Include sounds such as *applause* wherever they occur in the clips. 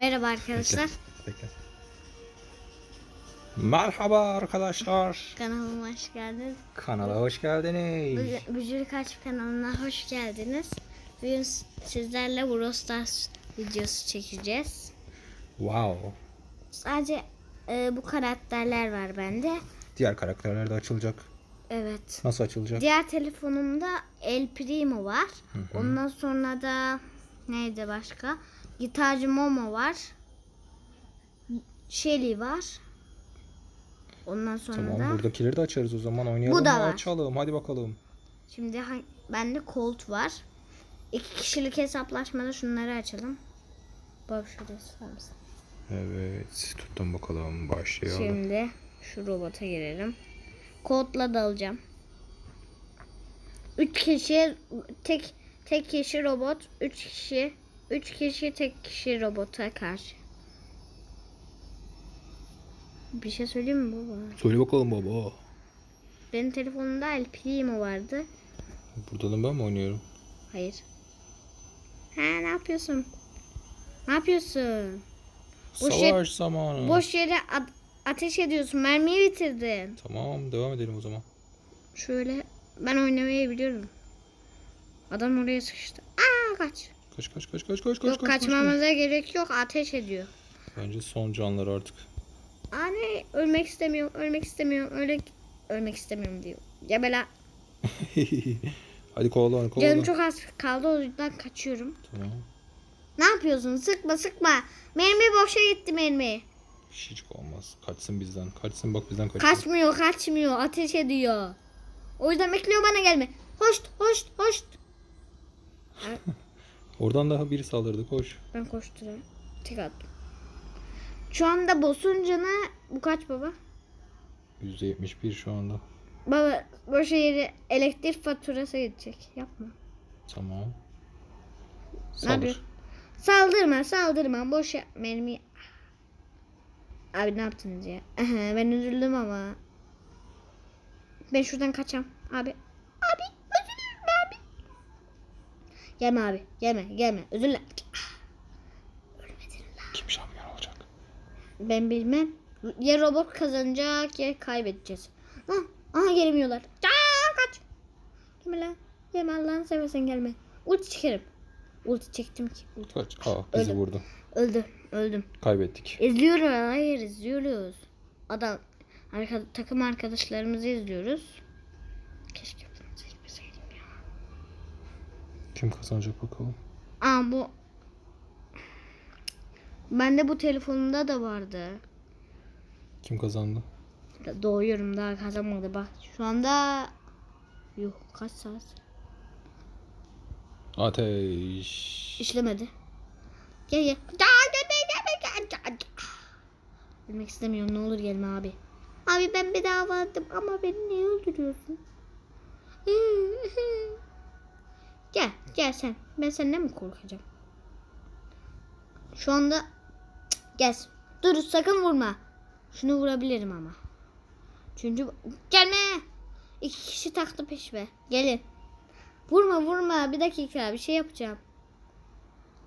Merhaba arkadaşlar. Bekle. Merhaba arkadaşlar. Kanalıma hoş geldiniz. Kanala hoş geldiniz. Bugün Bücür Kaç kanalına hoş geldiniz. Bugün sizlerle Brawl Stars videosu çekeceğiz. Wow. Sadece e, bu karakterler var bende. Diğer karakterler de açılacak. Evet. Nasıl açılacak? Diğer telefonumda El Primo var. Ondan sonra da neydi başka? Gitarcı Momo var. Shelly var. Ondan sonra Tamam da buradakileri de açarız o zaman oynayalım. Bu da var. Açalım hadi bakalım. Şimdi bende Colt var. İki kişilik hesaplaşmada şunları açalım. Bak şurada? Evet tuttum bakalım başlayalım. Şimdi şu robota girelim. Colt'la dalacağım. Üç kişi tek tek kişi robot, üç kişi üç kişi tek kişi robota karşı. Bir şey söyleyeyim mi baba? Söyle bakalım baba. Benim telefonumda El Primo vardı. Burada da ben mi oynuyorum? Hayır. Ha ne yapıyorsun? Ne yapıyorsun? Şey- Savaş zamanı. Boş yere ateş ediyorsun. Mermiyi bitirdin. Tamam devam edelim o zaman. Şöyle ben oynamayı biliyorum. Adam oraya sıkıştı. Aa kaç. Kaç kaç kaç kaç kaç kaç. yok kaç, kaç, kaçmamıza gerek yok. Ateş ediyor. Bence son canlar artık. Anne ölmek istemiyorum. Ölmek istemiyorum. Öyle ölmek istemiyorum diyor. Ya bela *laughs* hadi kovala onu kovala. canım çok az kaldı o yüzden kaçıyorum. Tamam. Ne yapıyorsun? Sıkma sıkma. Mermi boşa gitti mermi. Hiç olmaz. Kaçsın bizden. Kaçsın bak bizden kaçsın. Kaçmıyor kaçmıyor. Ateş ediyor. O yüzden bekliyor bana gelme. Hoşt hoşt hoşt. *laughs* Oradan daha biri saldırdı koş. Ben koşturuyorum. Tek attım. Şu anda boss'un canı bu kaç baba? %71 şu anda. Baba boş yere elektrik faturası gidecek. Yapma. Tamam. Saldır. yapıyorsun? Saldırma saldırma. Boş yap mermi. Abi ne yaptınız ya? Ben üzüldüm ama. Ben şuradan kaçam. Abi. Abi özür dilerim abi. Gelme abi. Gelme gelme. Özür dilerim. Kim şampiyon olacak? Ben bilmem. Ya robot kazanacak ya kaybedeceğiz. Ha, aha gelmiyorlar. Aa, kaç. Gelme lan. Gelme Allah'ını seversen gelme. Ulti çekerim. Ulti çektim ki. Ulti. Kaç. Aa bizi Öldüm. vurdu. Öldüm. Öldüm. Kaybettik. İzliyoruz. Hayır izliyoruz. Adam arka, takım arkadaşlarımızı izliyoruz. Keşke bunu çekmeseydim ya. Kim kazanacak bakalım. Aa bu Bende bu telefonumda da vardı. Kim kazandı? Doğuyorum daha kazanmadı bak. Şu anda yok kaç saat? Ateş. İşlemedi. Gel gel. Ölmek istemiyorum ne olur gelme abi. Abi ben bedava aldım ama beni niye öldürüyorsun? *laughs* gel gel sen. Ben senden mi korkacağım? Şu anda gel. Dur sakın vurma. Şunu vurabilirim ama. Çünkü gelme. İki kişi taktı peşime. Gelin. Vurma vurma. Bir dakika bir şey yapacağım.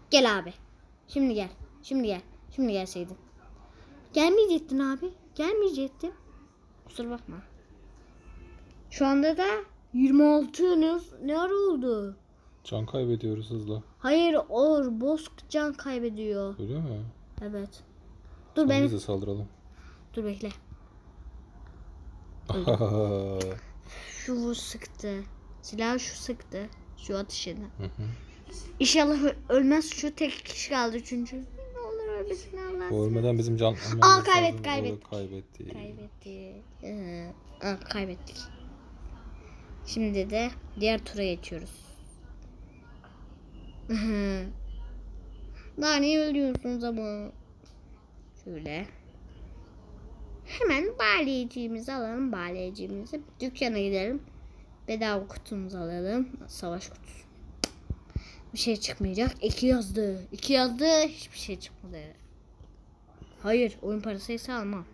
Gel abi. Şimdi gel. Şimdi gel. Şimdi gelseydin. Gelmeyecektin abi. Gelmeyecektin. Kusura bakma. Şu anda da 26 ne, ne oldu? Can kaybediyoruz hızla. Hayır or boss can kaybediyor. Öyle mi? Evet. Dur Tamam, ben biz de saldıralım. dur bekle. *laughs* Şu sıktı. Silah şu sıktı. Şu atışını. Hı hı. İnşallah ölmez şu tek kişi kaldı çünkü. Ne olur ölmesin Allah. o ölmeden bizim can... Aa, kaybet, kaybet. Kaybetti. Kaybetti. Ee, aa, kaybettik. Şimdi de diğer tura geçiyoruz. Daha niye ölüyorsunuz ama? Şöyle. Hemen baleyiciğimizi alalım. Baleyiciğimizi dükkana gidelim. Bedava kutumuzu alalım. Savaş kutusu. Bir şey çıkmayacak. İki yazdı. İki yazdı. Hiçbir şey çıkmadı. Hayır. Oyun parası ise almam.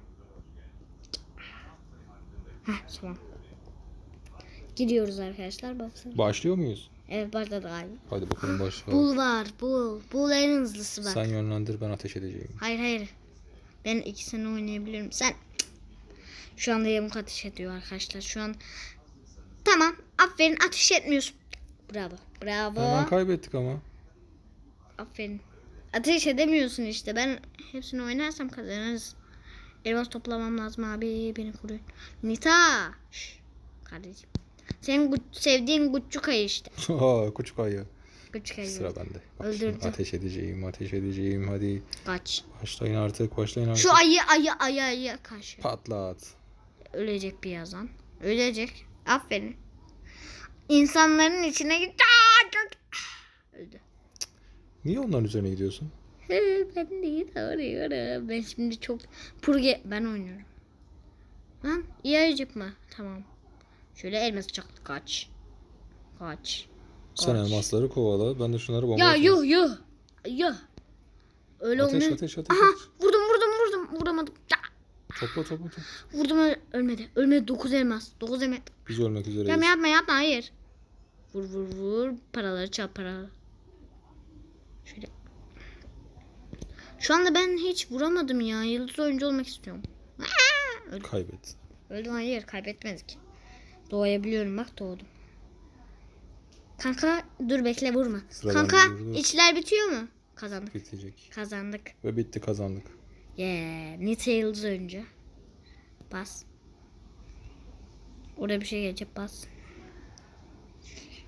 Heh tamam. Gidiyoruz arkadaşlar. Baksana. Başlıyor muyuz? Evet başladı galiba. Hadi bakalım başla. Bul var. Bul. Bul en hızlısı bak. Sen yönlendir ben ateş edeceğim. Hayır hayır. Ben ikisini oynayabilirim. Sen *tsk* şu anda yamuk ateş ediyor arkadaşlar. Şu an tamam. Aferin ateş etmiyorsun. Bravo. Bravo. Hemen kaybettik ama. Aferin. Ateş edemiyorsun işte. Ben hepsini oynarsam kazanırız. Elmas toplamam lazım abi. Beni koruyun. Nita. Şş, kardeşim. Senin gu- sevdiğin Gucci ayı işte. *laughs* Aa, küçük ayı. Gucci ayı. Sıra bende. Bak şimdi Öldürdüm. ateş edeceğim, ateş edeceğim. Hadi Kaç. başlayın artık, başlayın artık. Şu ayı ayı ayı ayı karşı. Patlat. Ölecek birazdan. Ölecek. Aferin. İnsanların içine git. Aa, çok- Öldü. Niye onların üzerine gidiyorsun? Ben değil arıyorum. Ben şimdi çok purge ben oynuyorum. Lan iyi ayıcık mı? Tamam. Şöyle elmas çaktı kaç. Kaç. Sen Kaç. elmasları kovala, ben de şunları bomba Ya yuh yuh. Yuh. Öyle Ateş, olmuyor. ateş, ateş, Aha ateş. vurdum vurdum vurdum. Vuramadım. Topla, topla, topla. Vurdum öl- ölmedi. Ölmedi 9 elmas. 9 elmas. Biz ölmek üzereyiz. Yapma yapma yapma hayır. Vur vur vur. Paraları çal paraları. Şöyle. Şu anda ben hiç vuramadım ya. Yıldız oyuncu olmak istiyorum. Öldüm. Kaybet. Öldüm hayır kaybetmedik. Doğabiliyorum bak doğdum. Kanka dur bekle vurma. Sıra Kanka dur. içler bitiyor mu? Kazandık. Bitecek. Kazandık. Ve bitti kazandık. Yeah. Nite yıldız oyuncu. Bas. Orada bir şey gelecek bas.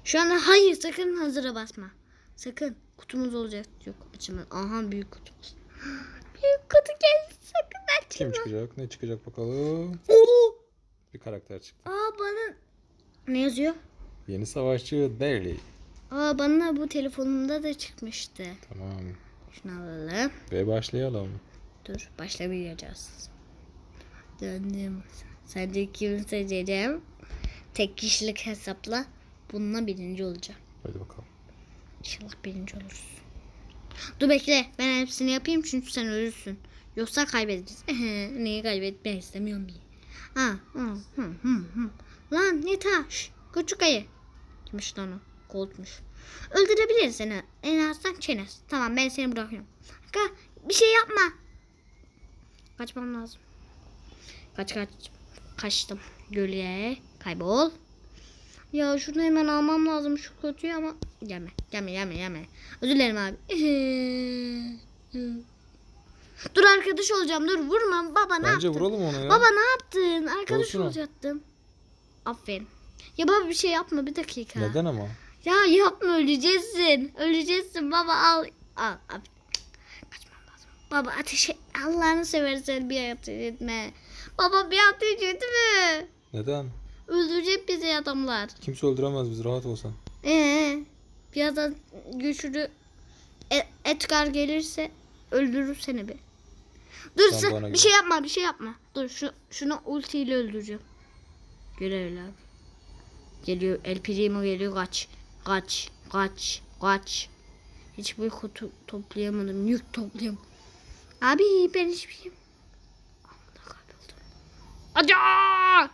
Şu anda hayır sakın hazıra basma. Sakın. Kutumuz olacak. Yok açılmadı. Aha büyük kutumuz. *gasps* Büyük kutu geldi sakın Kim açma. çıkacak? Ne çıkacak bakalım? Oo! Bir karakter çıktı. Aa bana ne yazıyor? Yeni savaşçı Daily. Aa bana bu telefonumda da çıkmıştı. Tamam. Şunu alalım. Ve başlayalım. Dur başlamayacağız. Döndüm. Sadece kimi seçeceğim? Tek kişilik hesapla bununla birinci olacağım. Hadi bakalım. İnşallah birinci oluruz. Dur bekle. Ben hepsini yapayım çünkü sen ölürsün. Yoksa kaybederiz. *laughs* Neyi kaybetmek istemiyorum diye. Ha, hı, hı, hı, hı. Lan ne taş? Küçük ayı. Kimmiş lan o? Koltmuş. Öldürebiliriz seni. En azından çenes. Tamam ben seni bırakıyorum. Kanka bir şey yapma. Kaçmam lazım. Kaç kaç. Kaçtım. Gölge. Kaybol. Ya şunu hemen almam lazım şu kötüyü ama gelme gelme gelme gelme. Özür dilerim abi. *laughs* dur arkadaş olacağım dur vurma baba ne Bence yaptın? vuralım ona ya. Baba ne yaptın? Arkadaş Olsun o. Aferin. Ya baba bir şey yapma bir dakika. Neden ama? Ya yapma öleceksin. Öleceksin baba al. Al. al. Kaçmam lazım. Baba ateş et. Allah'ını seversen bir ateş etme. Baba bir ateş etme. Neden? Öldürecek bizi adamlar. Kimse öldüremez bizi rahat olsan. Ee, birazdan güçlü E- Edgar gelirse öldürür seni bir. Dur Sen bir gel. şey yapma bir şey yapma. Dur şu şunu ultiyle öldüreceğim. Gel abi. Geliyor El Primo geliyor kaç. Kaç. Kaç. Kaç. Hiçbir kutu toplayamadım. Yük toplayamadım. Abi ben hiçbir şey... Acaa!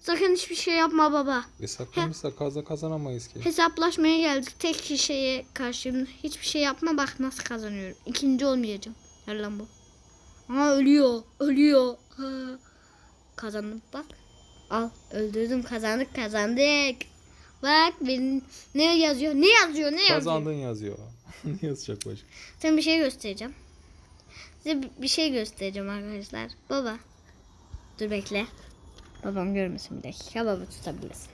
Sakın hiçbir şey yapma baba. E saklamışsak kaza kazanamayız ki. Hesaplaşmaya geldik. Tek kişiye karşı hiçbir şey yapma bak nasıl kazanıyorum. İkinci olmayacağım. Gel lan bu. Aa ölüyor. Ölüyor. Ha. Kazandım bak. Al öldürdüm kazandık kazandık. Bak benim ne yazıyor? Ne yazıyor? Ne yazıyor? Kazandın yazıyor. *laughs* ne yazacak başka? Sen bir şey göstereceğim. Size bi- bir şey göstereceğim arkadaşlar. Baba. Dur bekle. Babam görmesin bir dakika. Baba tutabilirsin.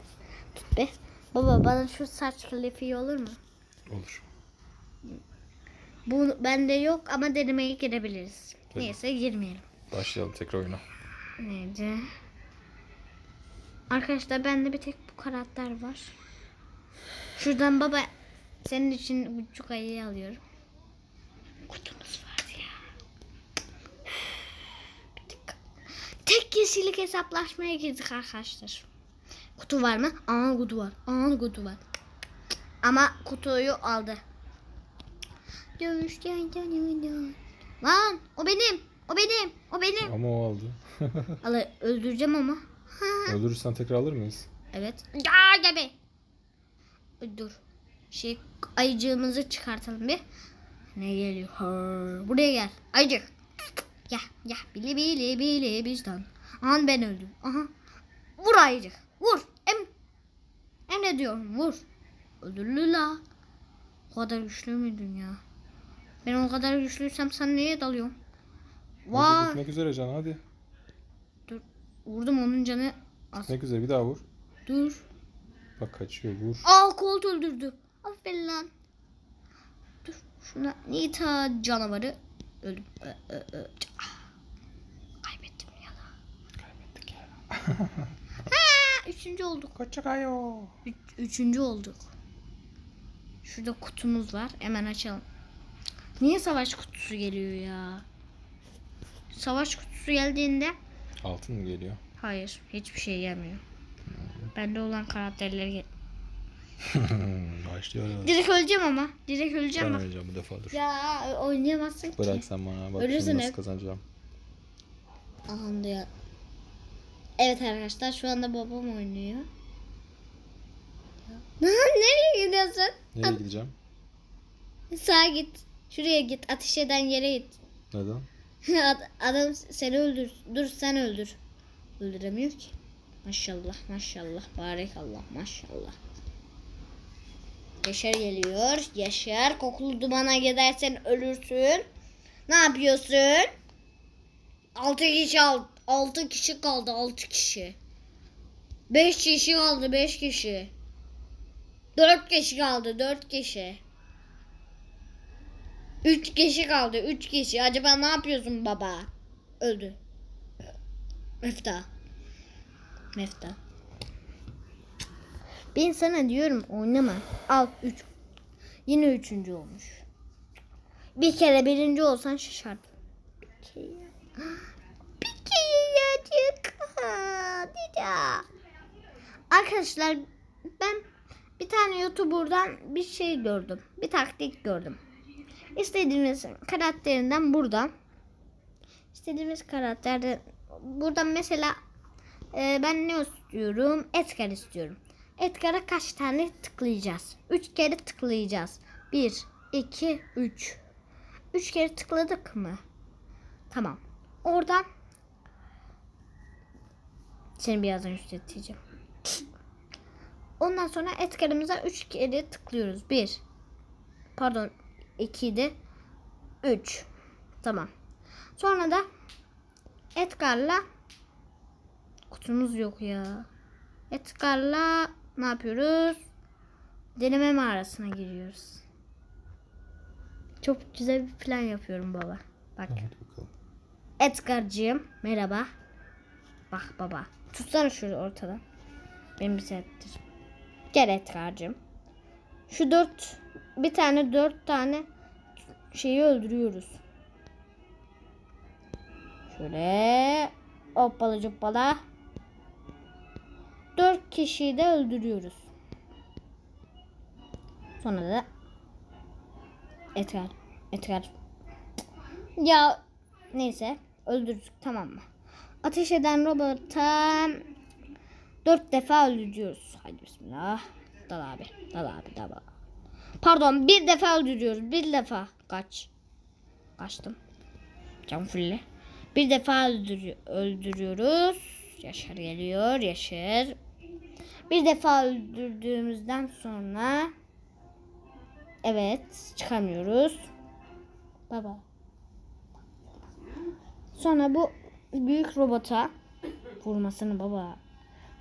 Tut be. Baba bana şu saç kilifi olur mu? Olur. Bu bende yok ama denemeye girebiliriz. Tabii. Neyse girmeyelim. Başlayalım tekrar oyuna. Neydi? Arkadaşlar bende bir tek bu karakter var. Şuradan baba senin için buçuk ayı alıyorum. Kutumuz var ya. Bir dakika. Tek kişilik hesaplaşmaya girdik arkadaşlar. Kutu var mı? Aa kutu var. Aa kutu var. Ama kutuyu aldı. Dövüşten yanıyor. Lan o benim. O benim. O benim. Ama o aldı. *laughs* Al öldüreceğim ama. *laughs* Öldürürsen tekrar alır mıyız? Evet. Ya gebe. Dur. Şey ayıcığımızı çıkartalım bir. Ne geliyor? Buraya gel. Ayıcık. Gel gel. Bili bili bili bizden. Aha ben öldüm. Aha. Vur ayıcık. Vur. Em. Em ne diyorum? Vur. Öldürlü la. O kadar güçlü müydün ya? Ben o kadar güçlüysem sen niye dalıyorsun? Vay. gitmek üzere can hadi. Dur. Vurdum onun canı. Az. Gitmek üzere bir daha vur. Dur. Bak kaçıyor vur. Aa Colt öldürdü. Aferin lan. Dur şuna Nita canavarı öldüm. Ö, ö, ö. Ah. Kaybettim ya da. Kaybettik ya. *laughs* *laughs* Ha, üçüncü olduk. Koçakayo. Üç, üçüncü olduk. Şurada kutumuz var. Hemen açalım. Niye savaş kutusu geliyor ya? Savaş kutusu geldiğinde Altın mı geliyor? hayır hiçbir şey gelmiyor. Bende olan karakterleri gel. *laughs* Başlıyoruz. Direkt öleceğim ama. Direkt öleceğim Ben bak. oynayacağım bu defa dur. Ya oynayamazsın ki. Bırak sen bana. Bak Ölürsün şimdi nasıl hep. kazanacağım. Aha ya. Evet arkadaşlar şu anda babam oynuyor. Nereye gidiyorsun? Nereye gideceğim? Sağa git. Şuraya git. Ateş eden yere git. Neden? *laughs* Ad- Adam seni öldür. Dur sen öldür. Öldüremiyor ki. Maşallah maşallah. Barekallah maşallah. Yaşar geliyor. Yaşar kokulu dumana gidersen ölürsün. Ne yapıyorsun? 6 kişi al 6 kişi kaldı 6 kişi. 5 kişi kaldı 5 kişi. 4 kişi kaldı 4 kişi. 3 kişi kaldı 3 kişi. Acaba ne yapıyorsun baba? Öldü. Mefta. Mefta. Ben sana diyorum oynama. Al 3. Yine üçüncü olmuş. Bir kere birinci olsan şaşardın. Bir kere. *gasps* Bir kere. Arkadaşlar ben bir tane YouTuber'dan bir şey gördüm. Bir taktik gördüm. İstediğimiz karakterinden buradan istediğimiz karakterde buradan mesela e, ben ne istiyorum? Edgar istiyorum. Edgar'a kaç tane tıklayacağız? 3 kere tıklayacağız. 1 2 3 3 kere tıkladık mı? Tamam. Oradan seni birazdan yükselteceğim. Ondan sonra Edgar'ımıza 3 kere tıklıyoruz. 1 Pardon 2'de 3. Tamam. Sonra da Edgar'la kutumuz yok ya. Edgar'la ne yapıyoruz? Deneme mağarasına giriyoruz. Çok güzel bir plan yapıyorum baba. Bak. Edgar'cığım merhaba. Bak baba. Tutsana şöyle ortadan. Benim bir settir. Gel Edgar'cığım. Şu dört bir tane dört tane şeyi öldürüyoruz. Şöyle hoppala cuppala. Dört kişiyi de öldürüyoruz. Sonra da Edgar. Edgar. Ya neyse öldürdük tamam mı? Ateş eden robota dört defa öldürüyoruz. Hadi bismillah. Dal abi. Dal abi. Dal abi. Pardon bir defa öldürüyoruz. Bir defa. Kaç. Kaçtım. Cam fulle. Bir defa öldürü- öldürüyoruz. Yaşar geliyor. Yaşar. Bir defa öldürdüğümüzden sonra evet çıkamıyoruz. Baba. Sonra bu büyük robota vurmasını baba.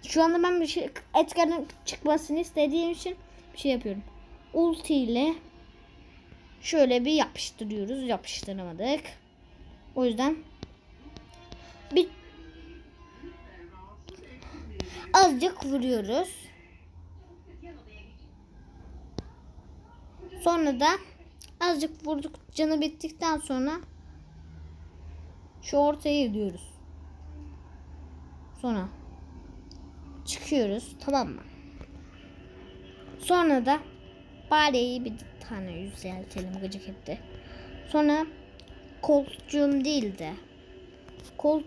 Şu anda ben bir şey Edgar'ın çıkmasını istediğim için bir şey yapıyorum. Ulti ile şöyle bir yapıştırıyoruz. Yapıştıramadık. O yüzden bir azıcık vuruyoruz. Sonra da azıcık vurduk canı bittikten sonra şu ortaya gidiyoruz. Sonra çıkıyoruz tamam mı? Sonra da Bare'yi bir tane yüzeltelim gıcık etti. Sonra koltuğum değil de kol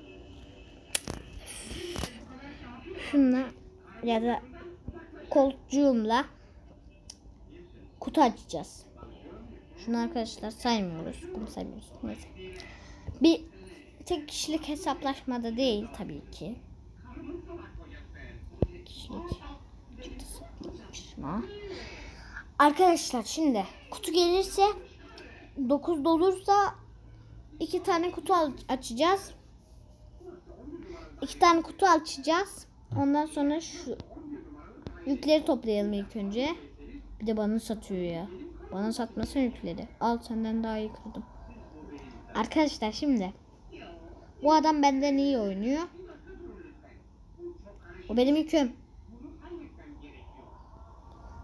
şunla ya da koltuğumla kutu açacağız. Şunu arkadaşlar saymıyoruz. Bunu saymıyoruz. Neyse. Bir tek kişilik hesaplaşmada değil tabii ki. Kişilik yapışma. Arkadaşlar şimdi kutu gelirse 9 dolursa iki tane kutu açacağız. İki tane kutu açacağız. Ondan sonra şu yükleri toplayalım ilk önce. Bir de bana satıyor ya. Bana satmasın yükleri. Al senden daha iyi kırdım. Arkadaşlar şimdi bu adam benden iyi oynuyor. O benim yüküm.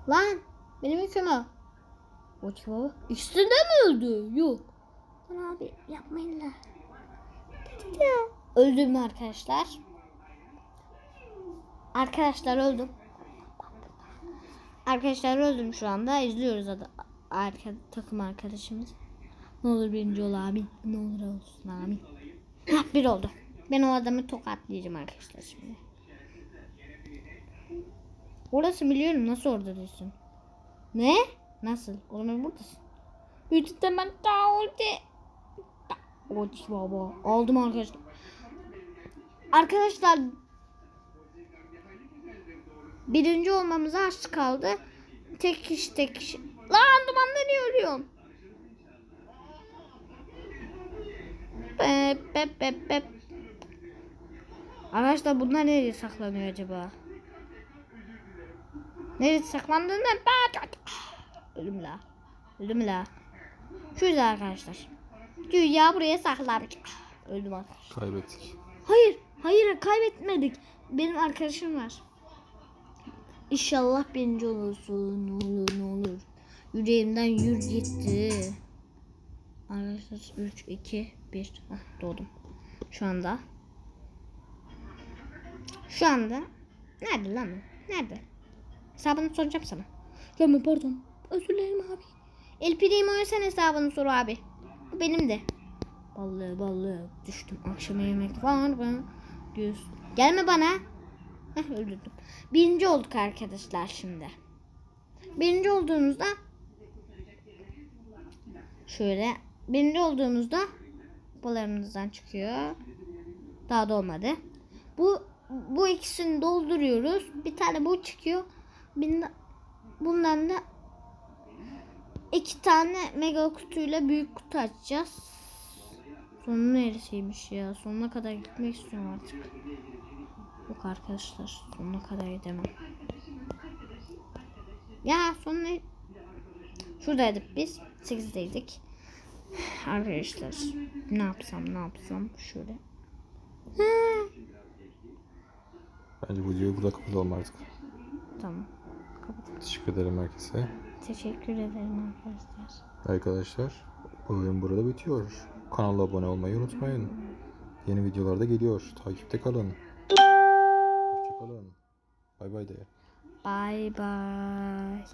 Lan benim yüküm o. O kim baba? İkisi de mi öldü? Yok. Lan abi yapmayın la. Öldüm arkadaşlar. Arkadaşlar öldüm. Arkadaşlar öldüm şu anda. İzliyoruz adı, arka, takım arkadaşımız. Ne olur birinci ol amin. Ne olur olsun. Hah bir oldu. Ben o adamı tokatlayacağım arkadaşlar şimdi. Orası biliyorum nasıl orada diyorsun. Ne? Nasıl? O zaman buradasın. Bütün ben daha oldu. Oç baba. Aldım arkadaşlar. Arkadaşlar birinci olmamıza az kaldı. Tek kişi tek kişi. Lan dumandan niye ölüyorum? Bep bep bep bep. Arkadaşlar bunlar nereye saklanıyor acaba? Nereye saklandığını ben... Ölüm la. Ölüm la. Şurada arkadaşlar. Güya buraya sakladık. Öldüm arkadaşlar. Kaybettik. Hayır, hayır kaybetmedik. Benim arkadaşım var. İnşallah birinci olursun. Ne olur ne olur. Yüreğimden yür gitti. Arkadaşlar 3, 2, 1. Hah, doğdum. Şu anda. Şu anda. Nerede lan? Nerede? Hesabını soracağım sana. Gelme pardon. Özür dilerim abi. El Primo'ya sen hesabını sor abi. Bu benim de. Ballı ballı düştüm. Akşam yemek var mı? Diyorsun. Gelme bana. Heh, öldürdüm. Birinci olduk arkadaşlar şimdi. Birinci olduğumuzda şöyle birinci olduğumuzda kupalarımızdan çıkıyor. Daha da olmadı. Bu bu ikisini dolduruyoruz. Bir tane bu çıkıyor. Bundan da iki tane mega kutuyla büyük kutu açacağız. Sonu neresiymiş ya? Sonuna kadar gitmek istiyorum artık. Yok arkadaşlar. Sonuna kadar gidemem. Ya son ne? Şuradaydık biz. 8'deydik. Arkadaşlar ne yapsam ne yapsam şöyle. Ha, Bence bu videoyu burada kapatalım artık. tamam. Kapat. Teşekkür ederim herkese. Teşekkür ederim arkadaşlar. Arkadaşlar bu oyun burada bitiyor. Kanala abone olmayı unutmayın. Yeni videolarda geliyor. Takipte kalın. Hoşçakalın. Bay bay de. Bye bye.